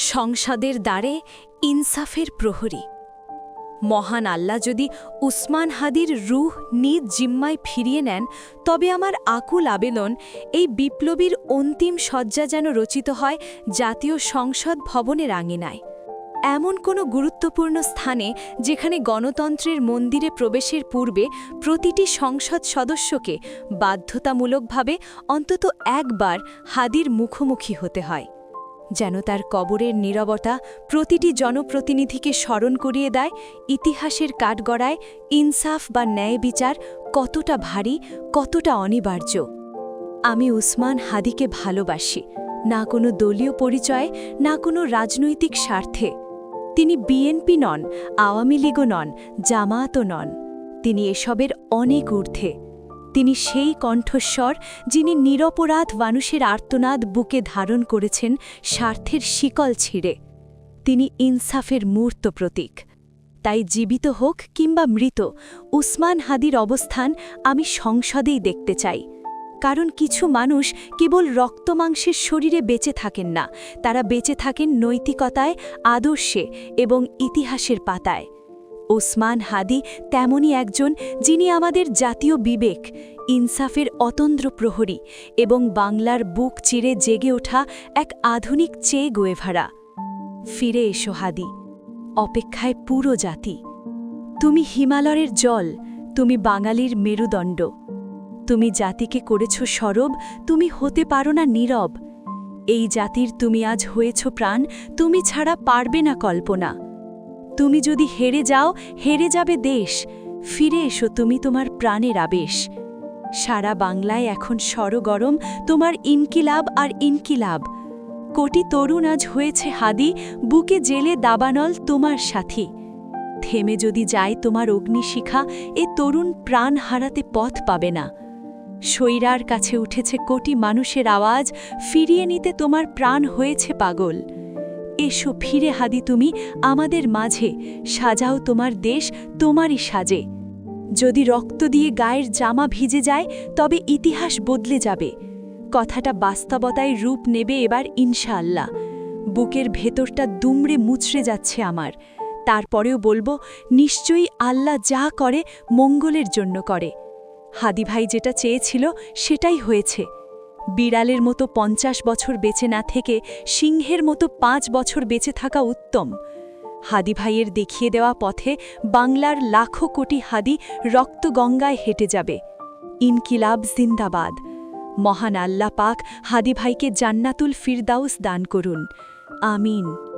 সংসদের দ্বারে ইনসাফের প্রহরী। মহান আল্লাহ যদি উসমান হাদির রুহ নিজ জিম্মায় ফিরিয়ে নেন, তবে আমার আকুল আবেদন, এই বিপ্লবীর অন্তিম শয্যা যেন রচিত হয় জাতীয় সংসদ ভবনের আঙিনায়। এমন কোনো গুরুত্বপূর্ণ স্থানে যেখানে গণতন্ত্রের মন্দিরে প্রবেশের পূর্বে প্রতিটি সংসদ সদস্যকে বাধ্যতামূলকভাবে অন্তত একবার হাদির মুখোমুখি হতে হয়। যেন তার কবরের নীরবতা প্রতিটি জনপ্রতিনিধিকে স্মরণ করিয়ে দেয়, ইতিহাসের কাঠগড়ায় ইনসাফ বা ন্যায় বিচার কতটা ভারী, কতটা অনিবার্য। আমি উসমান হাদিকে ভালোবাসি, না কোনো দলীয় পরিচয়ে, না কোনো রাজনৈতিক স্বার্থে। তিনি বিএনপি নন, আওয়ামী লীগও নন জামায়াতও নন। তিনি এসবের অনেক ঊর্ধ্বে। তিনি সেই কণ্ঠস্বর যিনি নিরপরাধ মানুষের আর্তনাদ বুকে ধারণ করেছেন স্বার্থের শিকল ছিঁড়ে। তিনি ইনসাফের মূর্ত প্রতীক। তাই জীবিত হোক কিংবা মৃত, উসমান হাদির অবস্থান আমি সংসদেই দেখতে চাই। কারণ কিছু মানুষ কেবল রক্তমাংসের শরীরে বেঁচে থাকেন না, তারা বেঁচে থাকেন নৈতিকতায়, আদর্শে এবং ইতিহাসের পাতায়। ওসমান হাদি তেমনই একজন যিনি আমাদের জাতীয় বিবেক, ইনসাফের অতন্দ্র প্রহরী এবং বাংলার বুক চিরে জেগে ওঠা এক আধুনিক চেয়ে গোয়েভারা। ফিরে এসো হাদি, অপেক্ষায় পুরো জাতি। তুমি হিমালয়ের জল, তুমি বাঙালির মেরুদণ্ড। তুমি জাতিকে করেছ সরব, তুমি হতে পারো না নীরব। এই জাতির তুমি আজ হয়েছ প্রাণ, তুমি ছাড়া পারবে না কল্পনা। তুমি যদি হেরে যাও, হেরে যাবে দেশ। ফিরে এসো তুমি তোমার প্রাণের আবেশ। সারা বাংলায় এখন সরগরম, তোমার ইনকিলাব আর ইনকিলাব। কোটি তরুণ আজ হয়েছে হাদি, বুকে জেলে দাবানল তোমার সাথী। থেমে যদি যায় তোমার অগ্নিশিখা, এ তরুণ প্রাণ হারাতে পথ পাবে না। সৈরার কাছে উঠেছে কোটি মানুষের আওয়াজ, ফিরিয়ে নিতে তোমার প্রাণ হয়েছে পাগল। এসো, ফিরে হাদি তুমি আমাদের মাঝে, সাজাও তোমার দেশ তোমারই সাজে। যদি রক্ত দিয়ে গায়ের জামা ভিজে যায়, তবে ইতিহাস বদলে যাবে। কথাটা বাস্তবতায় রূপ নেবে এবার ইনশাআল্লাহ। বুকের ভেতরটা দুমড়ে মুচড়ে যাচ্ছে আমার। তারপরেও বলব, নিশ্চয়ই আল্লাহ যা করে মঙ্গলের জন্য করে। হাদি ভাই যেটা চেয়েছিল, সেটাই হয়েছে। বিড়ালের মতো পঞ্চাশ বছর বেঁচে না থেকে সিংহের মতো পাঁচ বছর বেঁচে থাকা উত্তম। হাদি ভাইয়ের দেখিয়ে দেওয়া পথে বাংলার লাখো কোটি হাদি রক্তগঙ্গায় হেঁটে যাবে। ইনকিলাব জিন্দাবাদ। মহান আল্লাপাক হাদি ভাইকে জান্নাতুল ফিরদাউস দান করুন। আমিন।